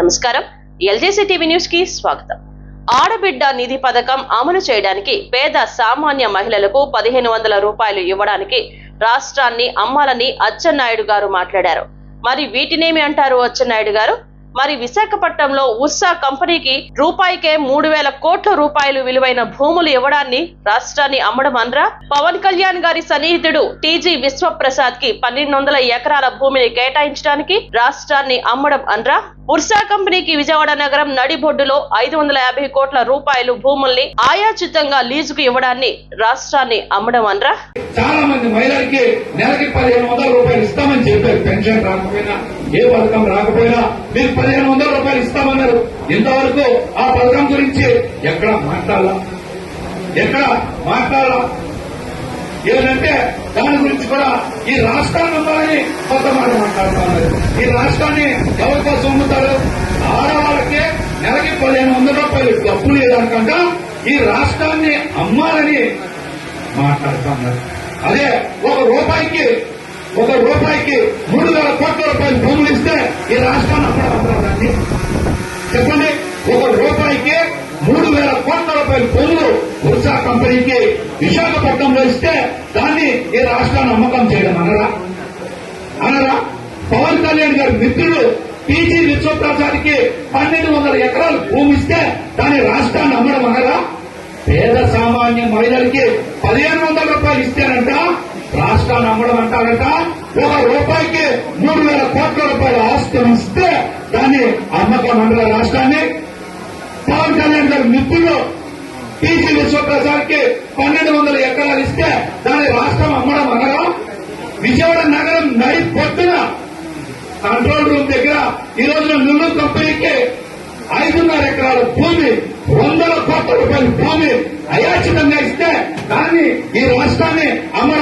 నమస్కారం. ఎల్జేసీ టీవీ న్యూస్కి స్వాగతం. ఆడబిడ్డ నిధి పథకం అమలు చేయడానికి పేద సామాన్య మహిళలకు పదిహేను వందల రూపాయలు ఇవ్వడానికి రాష్ట్రాన్ని అమ్మాలని అచ్చెన్నాయుడు గారు మాట్లాడారు. మరి వీటినేమి అంటారు అచ్చెన్నాయుడు గారు? మరి విశాఖపట్నంలో ఉర్సా కంపెనీకి రూపాయికే మూడు వేల కోట్ల రూపాయలు విలువైన భూములు ఇవ్వడాన్ని రాష్ట్రాన్ని అమ్మడం అనరా పవన్ కళ్యాణ్ గారి సన్నిహితుడు టీజీ విశ్వప్రసాద్కి పన్నెండు వందల ఎకరాల భూమిని కేటాయించడానికి రాష్ట్రాన్ని అమ్మడం అనరా ఉర్సా కంపెనీకి విజయవాడ నగరం నడిబొడ్డులో ఐదు వందల యాభై కోట్ల రూపాయలు భూముల్ని ఆయాచితంగా లీజుకు ఇవ్వడాన్ని రాష్ట్రాన్ని అమ్మడం అనరా చాలా మంది మహిళలకి నెలకి పదిహేను వందల రూపాయలు ఇస్తామని పెన్షన్ రాకపోయినా ఏ పథకం రాకపోయినా మీరు పదిహేను వందల రూపాయలు ఇస్తామన్నారు. ఇంతవరకు ఆ పథకం గురించి ఎక్కడ మాట్లాడాలా? ఎక్కడ మాట్లాడాలా? ఏంటంటే దాని గురించి కూడా ఈ రాష్ట్రాన్ని ఉండాలని కొత్త మాట మాట్లాడుతున్నారు. ఈ రాష్ట్రాన్ని ఎవరి కోసం అమ్ముతారు ఆడవాళ్ళకే నెలకి పదిహేను వందల రూపాయలు డబ్బు లేదనుకుంటా ఈ రాష్ట్రాన్ని అమ్మాలని మాట్లాడుతున్నారు. అదే ఒక రూపాయికి ఒక రూపాయికి మూడు వేల కోట్ల రూపాయలు భూములు ఇస్తే ఈ రాష్ట్రాన్ని అప్పుడు దాన్ని చెప్పండి ఒక రూపాయికి మూడు వేల కోట్ల రూపాయల భూములు ఉర్సా కంపెనీకి విశాఖపట్నంలో ఇస్తే దాన్ని ఈ రాష్ట్రాన్ని అమ్మకం చేయడం అనరా? అనరా? పవన్ కళ్యాణ్ గారి మిత్రుడు పీజీ విశ్వప్రసాద్కి పన్నెండు వందల ఎకరాలు భూమి ఇస్తే దాన్ని రాష్ట్రాన్ని అమ్మడం అనరా? పేద సామాన్య మహిళలకి పదిహేను వందల రూపాయలు ఇస్తేనంట రాష్ట్రాన్ని అమ్మడం అంటారంట. ఒక రూపాయికి మూడు వేల కోట్ల రూపాయల ఆస్తులు ఇస్తే దాన్ని అమ్మకం మండల రాష్ట్రాన్ని పవన్ కళ్యాణ్ గారి మిత్రులు టీసీ విశ్వప్రసాద్కి పన్నెండు వందల ఎకరాలు ఇస్తే దాన్ని రాష్ట్రం అమ్మడం అనగా విజయవాడ నగరం నడి పొద్దున కంట్రోల్ రూమ్ దగ్గర ఈ రోజున నెల్లూరు కంపెనీకి ఐదున్నర ఎకరాల భూమి వందల కోట్ల రూపాయల భూమి అయాచితంగా ఇస్తే దాన్ని ఈ రాష్ట్రాన్ని అమ్మ